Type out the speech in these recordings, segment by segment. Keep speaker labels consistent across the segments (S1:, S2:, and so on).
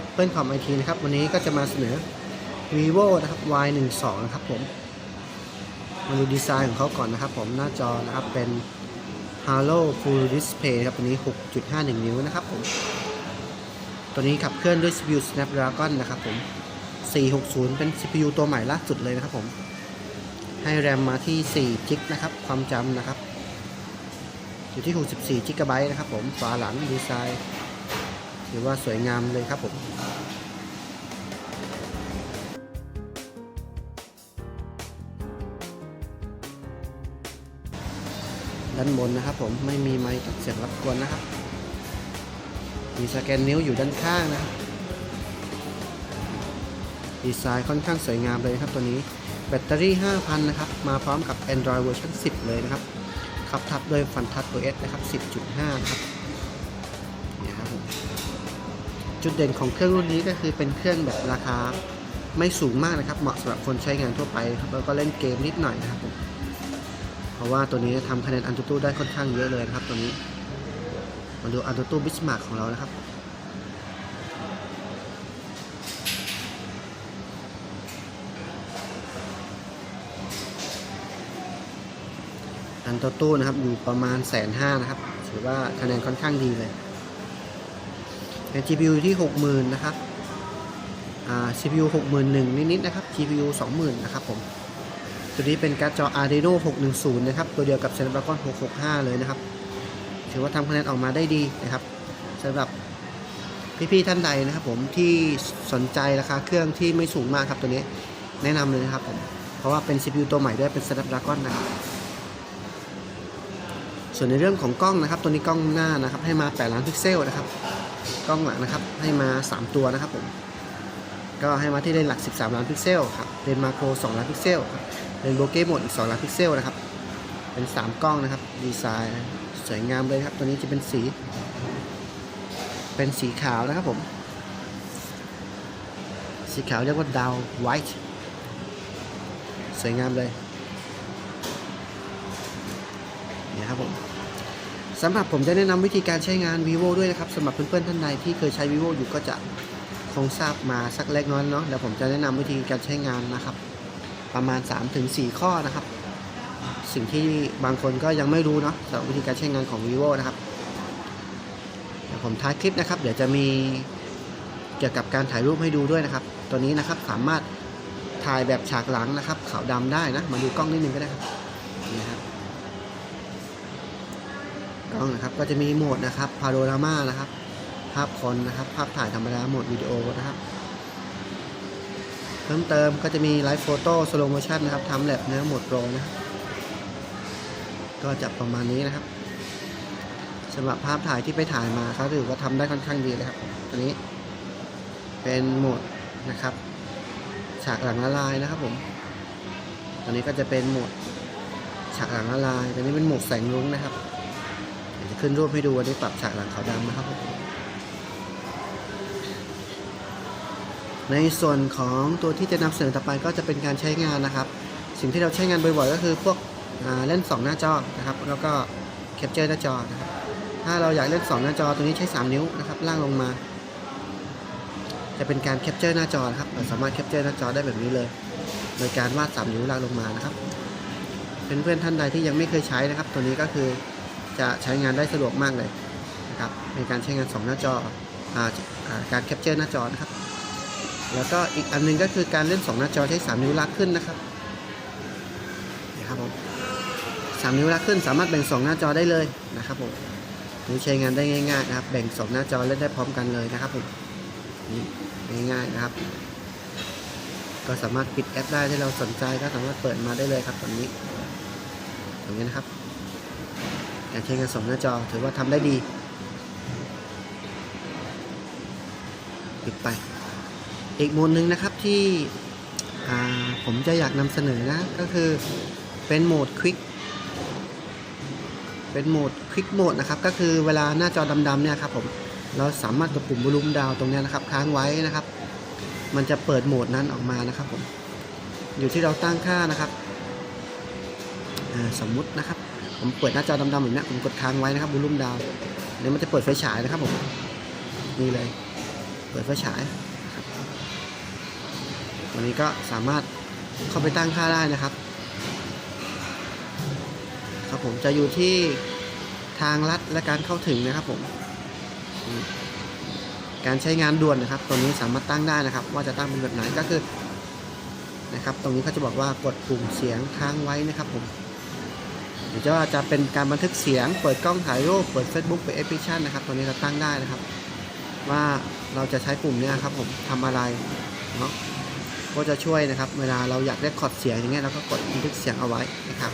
S1: Apple คอมไอทีนะครับ วันนี้ก็จะมาเสนอ vivo นะครับ y 1 2นะครับผม มาดูดีไซน์ของเขาก่อนนะครับ ผมหน้าจอนะครับเป็น Halo Full Display ครับตัวนี้ 6.51 นิ้วนะครับผม ตัวนี้ขับเคลื่อนด้วย CPU Snapdragon นะครับผม 460 เป็น CPU ตัวใหม่ล่าสุดเลยนะครับผม ให้แรมมาที่4 g b นะครับ ความจำนะครับ อยู่ที่ 64 g b นะครับผม ฝาหลังดีไซน์ ถือว่าสวยงามเลยครับผมด้านบนนะครับผมไม่มีไม้ตัดเสียงรบกวนนะครับ มีสแกนนิ้วอยู่ด้านข้างนะครับดีไซน์ค่อนข้างสวยงามเลยครับตัวนี้แบตเตอรี่ 5,000 นะครับ มาพร้อมกับ Android เวอร์ชัน10 เลยนะครับ ขับทับโดยฟันทั o S นะครับ 10.5 นะครับ จุดเด่นของเครื่องรุ่นนี้ก็คือเป็นเครื่องแบบราคาไม่สูงมากนะครับ เหมาะสำหรับคนใช้งานทั่วไปครับแล้วก็เล่นเกมนิดหน่อยนะครับผมเพราะว่าตัวนี้ทำคะแนนอันตูตูได้ค่อนข้างเยอะเลยนะครับตัวนี้มาดูอันตูตูบิสมาร์กของเรานะครับอันตูตูนะครับอยู่ประมาณแสนห้านะครับถือว่าคะแนนค่อนข้างดีเลย เป็น GPU ที่ 60,000 นะครับ อ่า CPU 61,000 นิดๆ นะครับ GPU 20,000 นะครับผม ตัวนี้เป็นการ์ดจอ Adreno 610 นะครับ ตัวเดียวกับ Snapdragon 665 เลยนะครับ ถือว่าทำคะแนนออกมาได้ดีนะครับสำหรับพี่ๆ ท่านใดนะครับผมที่สนใจราคาเครื่องที่ไม่สูงมากครับตัวนี้แนะนำเลยนะครับผม เพราะว่าเป็น CPU ตัวใหม่ด้วยเป็น Snapdragon นะครับส่วนในเรื่องของกล้องนะครับ ตัวนี้กล้องหน้านะครับให้มา8ล้านพิกเซลนะครับ กล้องหลังนะครับ ให้มา 3 ตัวนะครับผม ก็ให้มาที่เลนส์หลัก 13 ล้านพิกเซลครับ เลนส์มาโคร 2 ล้านพิกเซลครับ เลนส์โบเก้โหมดอีก 2 ล้านพิกเซลนะครับ เป็น 3 กล้องนะครับ ดีไซน์สวยงามเลยครับ ตัวนี้จะเป็นสี เป็นสีขาวนะครับผม สีขาวเรียกว่าดาวไวท์ สวยงามเลยนี่ครับผม สำหรับผมจะแนะนำวิธีการใช้งาน vivo ด้วยนะครับสำหรับเพื่อนๆท่านใดที่เคยใช้ vivo อยู่ก็จะคงทราบมาสักเล็กน้อยเนาะเดี๋ยวผมจะแนะนำวิธีการใช้งานนะครับ ประมาณ 3-4 ข้อนะครับ สิ่งที่บางคนก็ยังไม่รู้เนาะสำหรับวิธีการใช้งานของ vivo นะครับเดี๋ยวผมท้ายคลิปนะครับ เดี๋ยวจะมีเกี่ยวกับการถ่ายรูปให้ดูด้วยนะครับ ตัวนี้นะครับสามารถถ่ายแบบฉากหลังนะครับขาวดำได้นะมาดูกล้องนิดนึงก็ได้ครับนี่ครับ กล้องนะครับ ก็จะมีโหมดนะครับพาโ o รามานะครับ ภาพคนนะครับ ภาพถ่ายธรรมดาโหมดวิดีโอนะครับ เพิ่มเติมก็จะมีไลฟ์โฟโต้สโลโมชันนะครับทำแลบเนื้อโหมดโปรนะครับก็จะประมาณนี้นะครับสำหรับภาพถ่ายที่ไปถ่ายมาเขาถือว่าทำได้ค่อนข้างดีเลยครับตัวนี้เป็นโหมดนะครับ ฉากหลังละลายนะครับผมตัวนี้ก็จะเป็นโหมดฉากหลังละลายตัวนี้เป็นโหมดแสงรุ้งนะครับ เดี๋ยวจะขึ้นรูปให้ดูวันนี้ปรับฉากหลังขาวดำนะครับผมในส่วนของตัวที่จะนำเสนอต่อไปก็จะเป็นการใช้งานนะครับ สิ่งที่เราใช้งานบ่อยๆก็คือพวกเล่น 2 หน้าจอนะครับ แล้วก็แคปเจอร์หน้าจอนะครับถ้าเราอยากเล่น 2 หน้าจอตัวนี้ใช้ 3 นิ้วนะครับล่างลงมา จะเป็นการแคปเจอร์หน้าจอนะครับเราสามารถแคปเจอร์หน้าจอได้แบบนี้เลย โดยการวาด 3 นิ้วล่างลงมานะครับเป็นเพื่อนๆท่านใดที่ยังไม่เคยใช้นะครับ ตัวนี้ก็คือ จะใช้งานได้สะดวกมากเลยนะครับในการใช้งาน 2 หน้าจอออการแคปเจอร์หน้าจอนะครับ แล้วก็อีกอันหนึงก็คือการเล่น 2 หน้าจอใช้ 3 นิ้วลากขึ้นนะครับนะครับผมสามนิ้วลากขึ้นสามารถแบ่ง 2 หน้าจอได้เลยนะครับผมนี่ใช้งานได้ง่ายๆนะครับ แบ่ง 2 หน้าจอเล่นได้พร้อมกันเลยนะครับผมนี่ง่ายๆนะครับ ก็สามารถปิดแอปได้ที่เราสนใจก็สามารถเปิดมาได้เลยครับตอนนี้ตรงนี้นะครับ การใช้งานสองหน้าจอถือว่าทำได้ดีปิดไป อีกโหมดหนึ่งนะครับที่ผมจะอยากนำเสนอนะก็คือเป็นโหมดควิกเป็นโหมดควิกโหมดนะครับ ก็คือเวลาหน้าจอดำๆเนี่ยครับผมเราสามารถกดปุ่มบลูมดาวตรงนี้นะครับ ค้างไว้นะครับ มันจะเปิดโหมดนั้นออกมานะครับผมอยู่ที่เราตั้งค่านะครับสมมุตินะครับ ผมเปิดหน้าจอดำๆแบบนี้ผมกดค้างไว้นะครับบูลุ่มดาวเดี๋ยวมันจะเปิดไฟฉายนะครับผมนี่เลย เปิดไฟฉายวันนี้ก็สามารถเข้าไปตั้งค่าได้นะครับ ครับผมจะอยู่ที่ทางลัดและการเข้าถึงนะครับผม การใช้งานด่วนนะครับตัวนี้สามารถตั้งได้นะครับ ว่าจะตั้งเป็นแบบไหนก็คือนะครับ ตรงนี้เขาจะบอกว่ากดปุ่มเสียงค้างไว้นะครับผม หรือจะว่าจะเป็นการบันทึกเสียง เปิดกล้องถ่ายรูป เปิด Facebook เปิดแอปพลิเคชันนะครับ ตัวนี้เราตั้งได้นะครับ ว่าเราจะใช้ปุ่มเนี้ยครับผมทำอะไรเนาะ ก็จะช่วยนะครับ เวลาเราอยากได้คอร์ดเสียงอย่างเงี้ยเราก็กดบันทึกเสียงเอาไว้นะครับ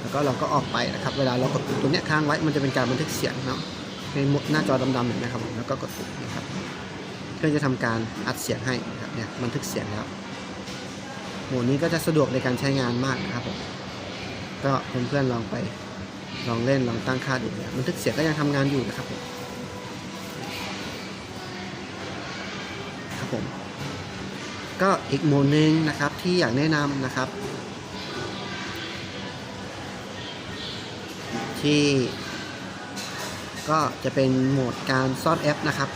S1: แล้วก็เราก็ออกไปนะครับ เวลาเรากดปุ่มตัวเนี้ยค้างไว้ มันจะเป็นการบันทึกเสียงเนาะ ในหน้าจอดำๆเห็นไหมครับผม แล้วก็กดปุ่มนะครับเพื่อจะทำการอัดเสียงให้นะครับ เนี่ยบันทึกเสียงแล้ว โหมดนี้ก็จะสะดวกในการใช้งานมากนะครับผมก็เพื่อนๆลองไปลองเล่นลองตั้งค่าดูเนี่ยบันทึกเสียงก็ยังทำงานอยู่นะครับผมครับผมก็อีกโหมดหนึ่งนะครับที่อยากแนะนำนะครับ ที่ก็จะเป็นโหมดการซ่อนแอปนะครับ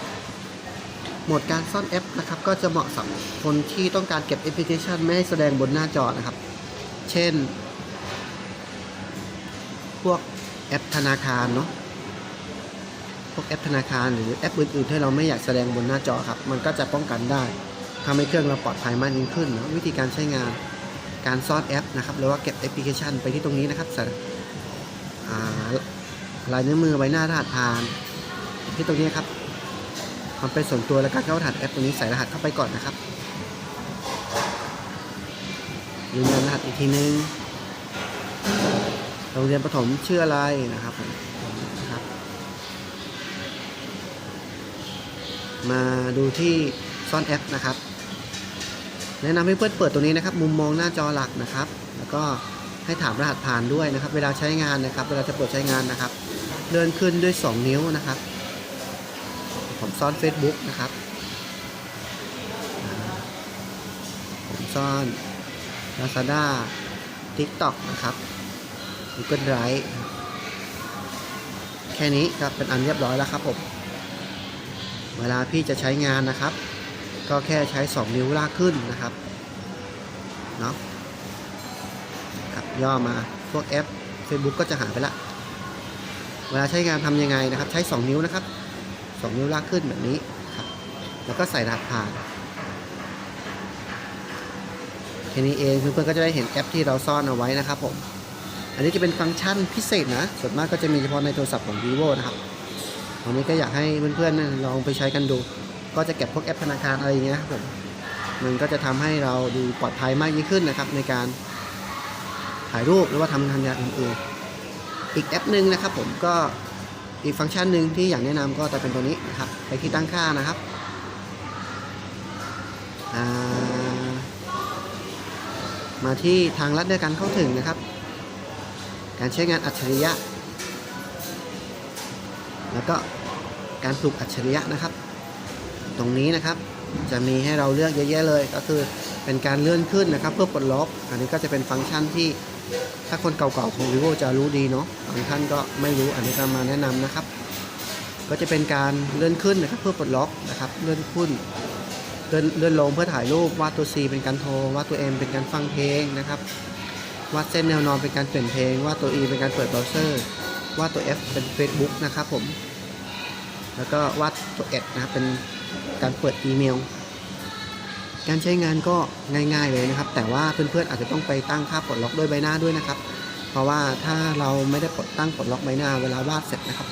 S1: โหมดการซ่อนแอปนะครับก็จะเหมาะสำหรับคนที่ต้องการเก็บแอปพลิเคชันไม่ให้แสดงบนหน้าจอนะครับ เช่น พวกแอปธนาคารเนาะพวกแอปธนาคารหรือแอปอื่นๆที่เราไม่อยากแสดงบนหน้าจอครับ มันก็จะป้องกันได้ทำให้เครื่องเราปลอดภัยมากยิ่งขึ้นนะวิธีการใช้งานการซ่อนแอปนะครับหรือว่าเก็บแอปพลิเคชันไปที่ตรงนี้นะครับใส่ลายนิ้วมือใบหน้ารหัสผ่านที่ตรงนี้ครับ มันเป็นส่วนตัวแล้วการเข้ารหัสแอปตรงนี้ใส่รหัสเข้าไปก่อนนะครับยืนยันรหัสอีกทีนึงโรงเรียนประถมชื่ออะไรนะครับผมนะครับ มาดูที่ซ่อนแอปนะครับ แนะนำให้เพื่อนเปิดตัวนี้นะครับ มุมมองหน้าจอหลักนะครับ แล้วก็ให้ถามรหัสผ่านด้วยนะครับ เวลาใช้งานนะครับ เวลาจะเปิดใช้งานนะครับเลื่อนขึ้นด้วย 2 นิ้วนะครับ ผมซ่อน Facebook นะครับ ผมซ่อน Lazada TikTok นะครับ Google Drive แค่นี้ครับเป็นอันเรียบร้อยแล้วครับผม เวลาพี่จะใช้งานนะครับ ก็แค่ใช้ 2 นิ้วลากขึ้นนะครับเนาะครับย่อมาพวกแอป Facebook ก็จะหายไปละ เวลาใช้งานทำยังไงนะครับ ใช้ 2 นิ้วนะครับ 2นิ้วลากขึ้นแบบนี้ครับ แล้วก็ใส่รหัสผ่านแค่นี้เองเพื่อนๆก็จะได้เห็นแอปที่เราซ่อนเอาไว้นะครับผม อันนี้จะเป็นฟังก์ชันพิเศษนะ ส่วนมากก็จะมีเฉพาะในโทรศัพท์ของ vivo นะครับวันนี้ก็อยากให้เพื่อนๆลองไปใช้กันดู ก็จะเก็บพวกแอปธนาคารอะไรอย่างเงี้ยครับผม มันก็จะทำให้เราดูปลอดภัยมากยิ่งขึ้นนะครับในการถ่ายรูปหรือว่าทำงานอย่างอื่นๆอีกแอปหนึ่งนะครับผมก็ อีกฟังก์ชันหนึ่งที่อยากแนะนำก็จะเป็นตัวนี้นะครับ ไปที่ตั้งค่านะครับามาที่ทางลัดในการเข้าถึงนะครับ การใช้งานอัจฉริยะ แล้วก็การปลุกอัจฉริยะนะครับ ตรงนี้นะครับจะมีให้เราเลือกเยอะแยะเลย ก็คือเป็นการเลื่อนขึ้นนะครับ เพื่อปลดล็อก อันนี้ก็จะเป็นฟังก์ชันที่ ถ้าคนเก่าๆของ vivo จะรู้ดีเนาะบางท่านก็ไม่รู้อันนี้ก็มาแนะนำนะครับ ก็จะเป็นการเลื่อนขึ้นนะครับเพื่อปลดล็อกนะครับเลื่อนขึ้นเลื่อนเลื่อนลงเพื่อถ่ายรูปวาดตัว C เป็นการโทรวาดตัว M เป็นการฟังเพลงนะครับวาดเส้นแนวนอนเป็นการเปลี่ยนเพลงวาดตัว E เป็นการเปิดเบราว์เซอร์วาดตัว F เป็น Facebook นะครับผมแล้วก็วาดตัว S นะครับเป็นการเปิดอีเมล การใช้งานก็ง่ายๆเลยนะครับ แต่ว่าเพื่อนๆอาจจะต้องไปตั้งค่าปลดล็อกด้วยใบหน้าด้วยนะครับ เพราะว่าถ้าเราไม่ได้ปลดตั้งปลดล็อกใบหน้าเวลาวาดเสร็จนะครับ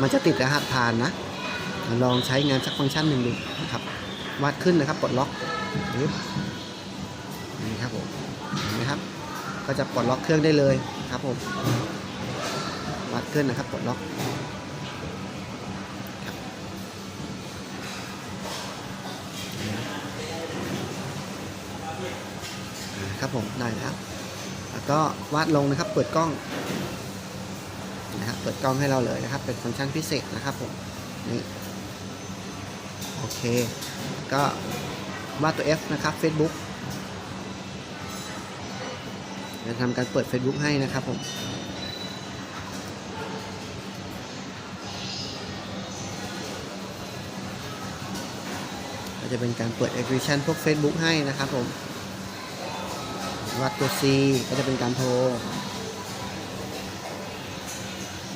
S1: มันจะติดรหัสผ่านนะลองใช้งานสักฟังก์ชันหนึ่งดูนะครับวาดขึ้นนะครับปลดล็อกนี่ครับผมเห็นไหมครับ ก็จะปลดล็อกเครื่องได้เลยครับผมวาดขึ้นนะครับปลดล็อก ครับผมได้แล้วแล้วก็วาดลงนะครับ เปิดกล้องนะครับเปิดกล้องให้เราเลยนะครับ เป็นฟังก์ชันพิเศษนะครับผมนี่โอเค ก็วาดตัว F นะครับ Facebook จะทำการเปิด Facebook ให้นะครับผมจะเป็นการเปิด extension พวก Facebook ให้นะครับผม วัดตัว C ก็จะเป็นการโทร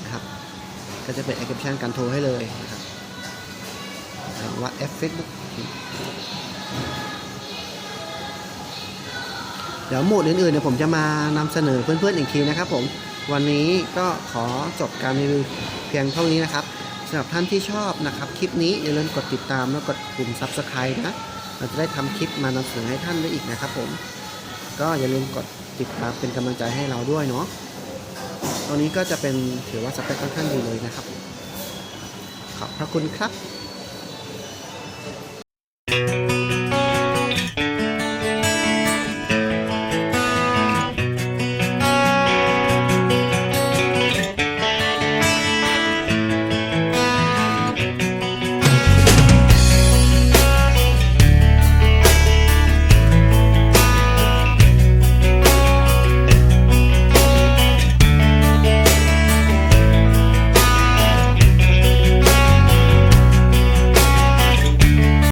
S1: นะครับก็จะเป็น extension การโทรให้เลยนะครับวัด F Facebook เดี๋ยวโหมดอื่นๆเนี่ยผมจะมานำเสนอเพื่อนๆอีกทีนะครับผมวันนี้ก็ขอจบการรีวิวเพียงเท่านี้นะครับสำหรับท่านที่ชอบนะครับ คลิปนี้อย่าลืมกดติดตามแล้วกดปุ่ม Subscribe นะเราจะได้ทำคลิปมานำเสนอให้ท่านได้อีกนะครับผม ก็อย่าลืมกดติดตามเป็นกำลังใจให้เราด้วยเนาะตัวนี้ก็จะเป็นถือว่าสเปคค่อนข้างดีเลยนะครับ ขอบพระคุณครับ